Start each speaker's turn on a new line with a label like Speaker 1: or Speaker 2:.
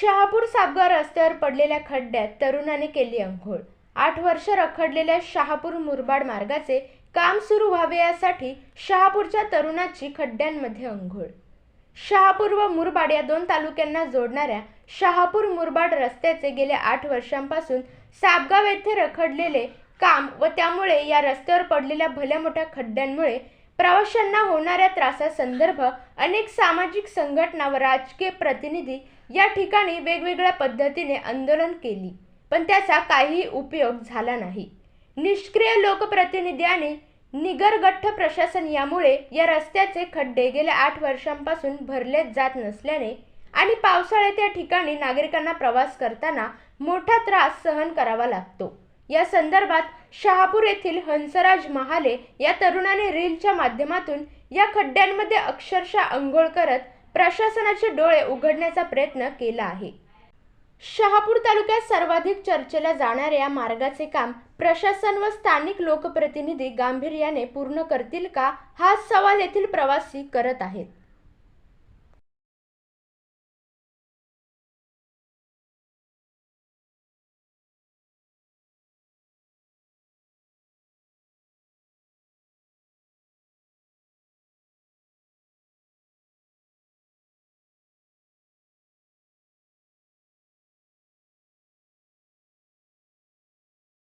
Speaker 1: शहापूर सापगाव रस्त्यावर पडलेल्या खड्ड्यात तरुणाने केली अंघोळ. आठ वर्ष रखडलेल्या शहापूर मुरबाड मार्गाचे काम सुरू व्हावे यासाठी शहापूरच्या तरुणाची खड्ड्यांमध्ये अंघोळ. शहापूर व मुरबाड या दोन तालुक्यांना जोडणाऱ्या शहापूर मुरबाड रस्त्याचे गेल्या आठ वर्षांपासून सापगाव येथे रखडलेले काम व त्यामुळे या रस्त्यावर पडलेल्या भल्या मोठ्या खड्ड्यांमुळे प्रवाशांना होणाऱ्या त्रासासंदर्भ अनेक सामाजिक संघटना व राजकीय प्रतिनिधी या ठिकाणी वेगवेगळ्या पद्धतीने आंदोलन केली. पण त्याचा काहीही उपयोग झाला नाही. निष्क्रिय लोकप्रतिनिधी आणि निगरगठ्ठ प्रशासन यामुळे या रस्त्याचे खड्डे गेल्या आठ वर्षांपासून भरले जात नसल्याने आणि पावसाळ्यात या ठिकाणी नागरिकांना प्रवास करताना मोठा त्रास सहन करावा लागतो. या संदर्भात शहापूर येथील हंसराज महाले या तरुणाने रीलच्या माध्यमातून या खड्ड्यांमध्ये अक्षरशः अंघोळ करत प्रशासनाचे डोळे उघडण्याचा प्रयत्न केला आहे. शहापूर तालुक्यात सर्वाधिक चर्चेला जाणाऱ्या मार्गाचे काम प्रशासन व स्थानिक लोकप्रतिनिधी गांभीर्याने पूर्ण करतील का? हा सवाल येथील प्रवासी करत आहेत.